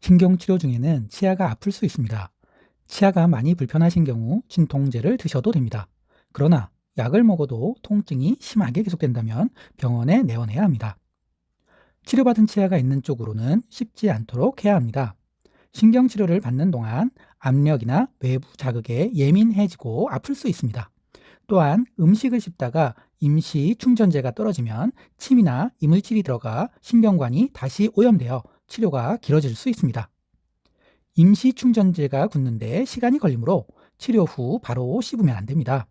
신경치료 중에는 치아가 아플 수 있습니다. 치아가 많이 불편하신 경우 진통제를 드셔도 됩니다. 그러나 약을 먹어도 통증이 심하게 계속된다면 병원에 내원해야 합니다. 치료받은 치아가 있는 쪽으로는 씹지 않도록 해야 합니다. 신경치료를 받는 동안 압력이나 외부 자극에 예민해지고 아플 수 있습니다. 또한 음식을 씹다가 임시 충전제가 떨어지면 침이나 이물질이 들어가 신경관이 다시 오염되어 치료가 길어질 수 있습니다. 임시 충전제가 굳는데 시간이 걸리므로 치료 후 바로 씹으면 안 됩니다.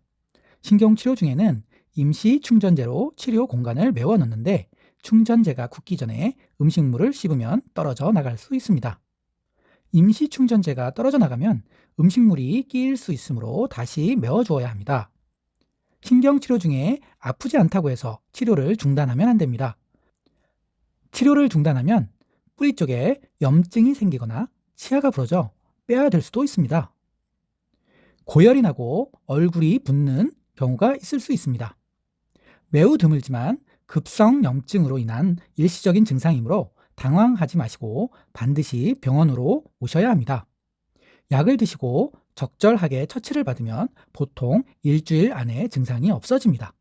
신경치료 중에는 임시 충전제로 치료 공간을 메워 넣는데 충전제가 굳기 전에 음식물을 씹으면 떨어져 나갈 수 있습니다. 임시 충전제가 떨어져 나가면 음식물이 끼일 수 있으므로 다시 메워 주어야 합니다. 신경치료 중에 아프지 않다고 해서 치료를 중단하면 안 됩니다. 치료를 중단하면 뿌리 쪽에 염증이 생기거나 치아가 부러져 빼야 될 수도 있습니다. 고열이 나고 얼굴이 붓는 경우가 있을 수 있습니다. 매우 드물지만 급성 염증으로 인한 일시적인 증상이므로 당황하지 마시고 반드시 병원으로 오셔야 합니다. 약을 드시고 적절하게 처치를 받으면 보통 일주일 안에 증상이 없어집니다.